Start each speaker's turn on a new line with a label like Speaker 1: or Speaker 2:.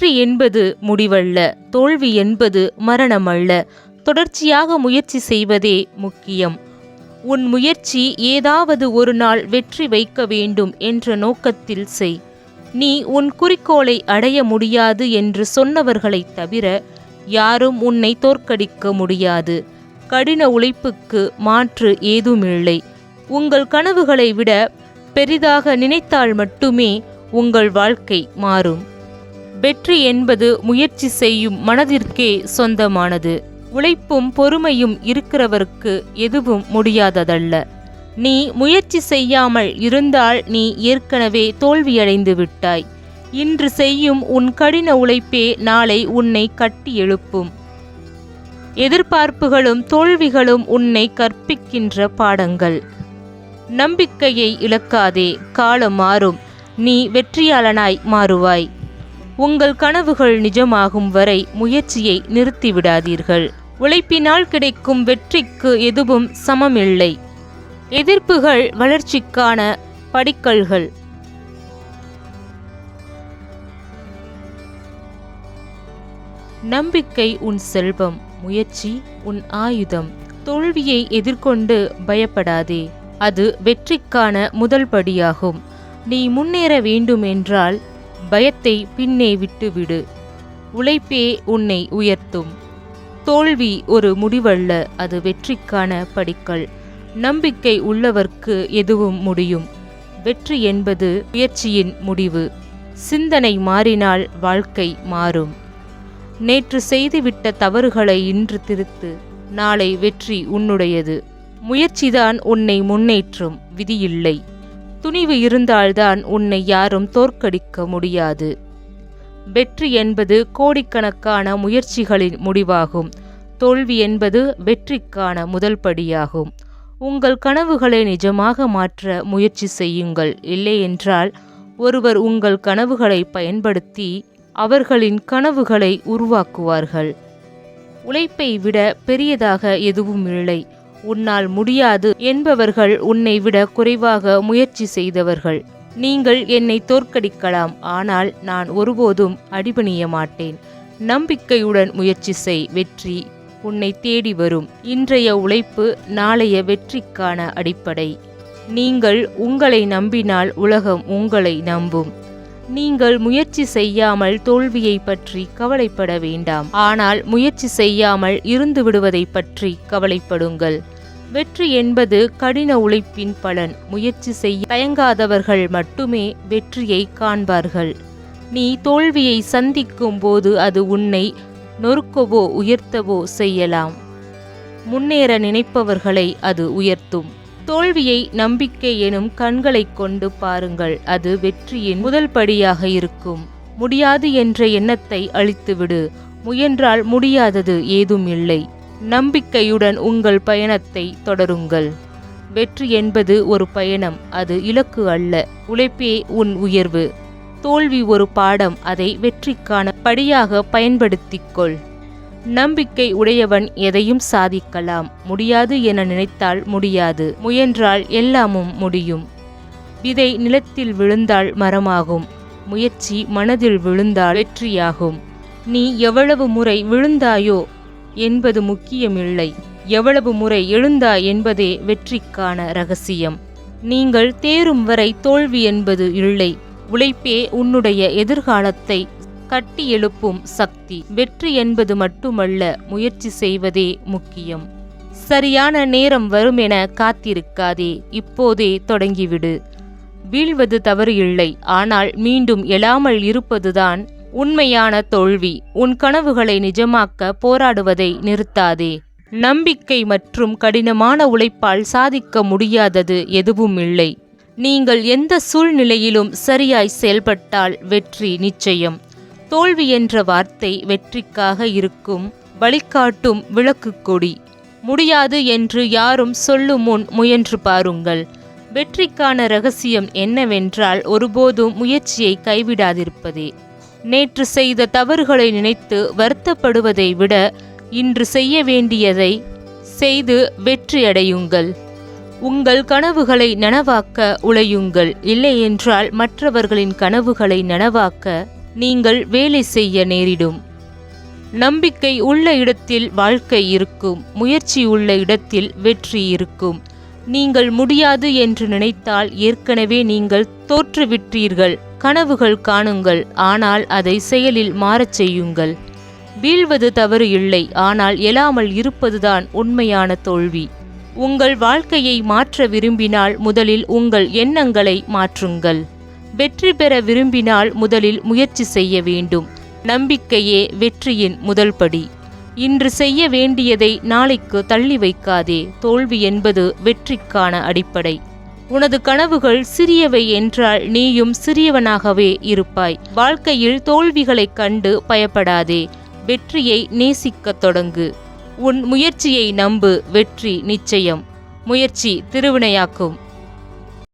Speaker 1: வெற்றி என்பது முடிவல்ல தோல்வி என்பது மரணமல்ல. தொடர்ச்சியாக முயற்சி செய்வதே முக்கியம். உன் முயற்சி ஏதாவது ஒரு நாள் வெற்றி வைக்க வேண்டும் என்ற நோக்கத்தில் செய். நீ உன் குறிக்கோளை அடைய முடியாது என்று சொன்னவர்களைத் தவிர யாரும் உன்னை தோற்கடிக்க முடியாது. கடின உழைப்புக்கு மாற்று ஏதுமில்லை. உங்கள் கனவுகளை விட பெரிதாக நினைத்தால் மட்டுமே உங்கள் வாழ்க்கை மாறும். வெற்றி என்பது முயற்சி செய்யும் மனதிற்கே சொந்தமானது. உழைப்பும் பொறுமையும் இருக்கிறவருக்கு எதுவும் முடியாததல்ல. நீ முயற்சி செய்யாமல் இருந்தால் நீ ஏற்கனவே தோல்வியடைந்து விட்டாய். இன்று செய்யும் உன் கடின உழைப்பே நாளை உன்னை கட்டி எழுப்பும். எதிர்பார்ப்புகளும் தோல்விகளும் உன்னை கற்பிக்கின்ற பாடங்கள். நம்பிக்கையை இழக்காதே காலம் மாறும். நீ வெற்றியாளனாய் மாறுவாய். உங்கள் கனவுகள் நிஜமாகும் வரை முயற்சியை நிறுத்திவிடாதீர்கள். உழைப்பினால் கிடைக்கும் வெற்றிக்கு எதுவும் சமமில்லை. எதிர்ப்புகள் வளர்ச்சிக்கான படிக்கல்கள். நம்பிக்கை உன் செல்வம் முயற்சி உன் ஆயுதம். தோல்வியை எதிர்கொண்டு பயப்படாதே. அது வெற்றிக்கான முதல் படியாகும். நீ முன்னேற வேண்டுமென்றால் பயத்தை பின்னே விட்டுவிடு. உழைப்பே உன்னை உயர்த்தும். தோல்வி ஒரு முடிவல்ல அது வெற்றிக்கான படிக்கல். நம்பிக்கை உள்ளவர்க்கு எதுவும் முடியும். வெற்றி என்பது முயற்சியின் முடிவு. சிந்தனை மாறினால் வாழ்க்கை மாறும். நேற்று செய்துவிட்ட தவறுகளை இன்று திருத்து. நாளை வெற்றி உன்னுடையது. முயற்சிதான் உன்னை முன்னேற்றும். விதியில்லை. துணிவு இருந்தால்தான் உன்னை யாரும் தோற்கடிக்க முடியாது. வெற்றி என்பது கோடிக்கணக்கான முயற்சிகளின் முடிவாகும். தோல்வி என்பது வெற்றிக்கான முதல் படியாகும். உங்கள் கனவுகளை நிஜமாக மாற்ற முயற்சி செய்யுங்கள். இல்லையென்றால் ஒருவர் உங்கள் கனவுகளை பயன்படுத்தி அவர்களின் கனவுகளை உருவாக்குவார்கள். உழைப்பை விட பெரியதாக எதுவும் இல்லை. உன்னால் முடியாது என்பவர்கள் உன்னை விட குறைவாக முயற்சி செய்தவர்கள். நீங்கள் என்னை தோற்கடிக்கலாம் ஆனால் நான் ஒருபோதும் அடிபணிய மாட்டேன். நம்பிக்கையுடன் முயற்சி செய் வெற்றி உன்னை தேடி வரும். இன்றைய உழைப்பு நாளைய வெற்றிக்கான அடிப்படை. நீங்கள் உங்களை நம்பினால் உலகம் உங்களை நம்பும். நீங்கள் முயற்சி செய்யாமல் தோல்வியை பற்றி கவலைப்பட வேண்டாம். ஆனால் முயற்சி செய்யாமல் இருந்து விடுவதை பற்றி கவலைப்படுங்கள். வெற்றி என்பது கடின உழைப்பின் பலன். முயற்சி செய்ய தயங்காதவர்கள் மட்டுமே வெற்றியை காண்பார்கள். நீ தோல்வியை சந்திக்கும் போது அது உன்னை நொறுக்கவோ உயர்த்தவோ செய்யலாம். முன்னேற நினைப்பவர்களை அது உயர்த்தும். தோல்வியை நம்பிக்கை எனும் கண்களைக் கொண்டு பாருங்கள் அது வெற்றியின் முதல் படியாக இருக்கும். முடியாது என்ற எண்ணத்தை அழித்துவிடு. முயன்றால் முடியாதது ஏதும் இல்லை. நம்பிக்கையுடன் உங்கள் பயணத்தை தொடருங்கள். வெற்றி என்பது ஒரு பயணம் அது இலக்கு அல்ல. உழைப்பே உன் உயர்வு. தோல்வி ஒரு பாடம் அதை வெற்றிக்கான படியாக பயன்படுத்திக்கொள். நம்பிக்கை உடையவன் எதையும் சாதிக்கலாம். முடியாது என நினைத்தால் முடியாது. முயன்றால் எல்லாமும் முடியும். விதை நிலத்தில் விழுந்தால் மரமாகும். முயற்சி மனதில் விழுந்தால் வெற்றியாகும். நீ எவ்வளவு முறை விழுந்தாயோ என்பது முக்கியமில்லை. எவ்வளவு முறை எழுந்தாய் என்பதே வெற்றிக்கான ரகசியம். நீங்கள் தேரும் வரை தோல்வி என்பது இல்லை. உழைப்பே உன்னுடைய எதிர்காலத்தை கட்டி எழுப்பும் சக்தி. வெற்றி என்பது மட்டுமல்ல முயற்சி செய்வதே முக்கியம். சரியான நேரம் வரும் என காத்திருக்காதே இப்போதே தொடங்கிவிடு. வீழ்வது தவறு இல்லை ஆனால் மீண்டும் எழாமல் இருப்பதுதான் உண்மையான தோல்வி. உன் கனவுகளை நிஜமாக்க போராடுவதை நிறுத்தாதே. நம்பிக்கை மற்றும் கடினமான உழைப்பால் சாதிக்க முடியாதது எதுவும் இல்லை. நீங்கள் எந்த சூழ்நிலையிலும் சரியாய் செயல்பட்டால் வெற்றி நிச்சயம். தோல்வி என்ற வார்த்தை வெற்றிக்காக இருக்கும் வழிகாட்டும் விளக்கு கொடி. முடியாது என்று யாரும் சொல்லும் முன் முயன்று பாருங்கள். வெற்றிக்கான ரகசியம் என்னவென்றால் ஒருபோதும் முயற்சியை கைவிடாதிருப்பதே. நேற்று செய்த தவறுகளை நினைத்து வருத்தப்படுவதை விட இன்று செய்ய வேண்டியதை செய்து வெற்றியடையுங்கள் உங்கள் கனவுகளை நனவாக்க உழையுங்கள். இல்லையென்றால் மற்றவர்களின் கனவுகளை நனவாக்க நீங்கள் வேலை செய்ய நேரிடும். நம்பிக்கை உள்ள இடத்தில் வாழ்க்கை இருக்கும். முயற்சி உள்ள இடத்தில் வெற்றி இருக்கும். நீங்கள் முடியாது என்று நினைத்தால் ஏற்கனவே நீங்கள் தோற்றுவிட்டீர்கள். கனவுகள் காணுங்கள். ஆனால் அதை செயலில் மாறச் செய்யுங்கள். வீழ்வது தவறு இல்லை. ஆனால் எழாமல் இருப்பதுதான் உண்மையான தோல்வி. உங்கள் வாழ்க்கையை மாற்ற விரும்பினால் முதலில் உங்கள் எண்ணங்களை மாற்றுங்கள். வெற்றி பெற விரும்பினால் முதலில் முயற்சி செய்ய வேண்டும். நம்பிக்கையே வெற்றியின் முதல் படி. இன்று செய்ய வேண்டியதை நாளைக்கு தள்ளி வைக்காதே. தோல்வி என்பது வெற்றிக்கான அடிப்படை. உனது கனவுகள் சிறியவை என்றால் நீயும் சிறியவனாகவே இருப்பாய். வாழ்க்கையில் தோல்விகளைக் கண்டு பயப்படாதே. வெற்றியை நேசிக்கத் தொடங்கு. உன் முயற்சியை நம்பு. வெற்றி நிச்சயம். முயற்சி திருவினையாக்கும்.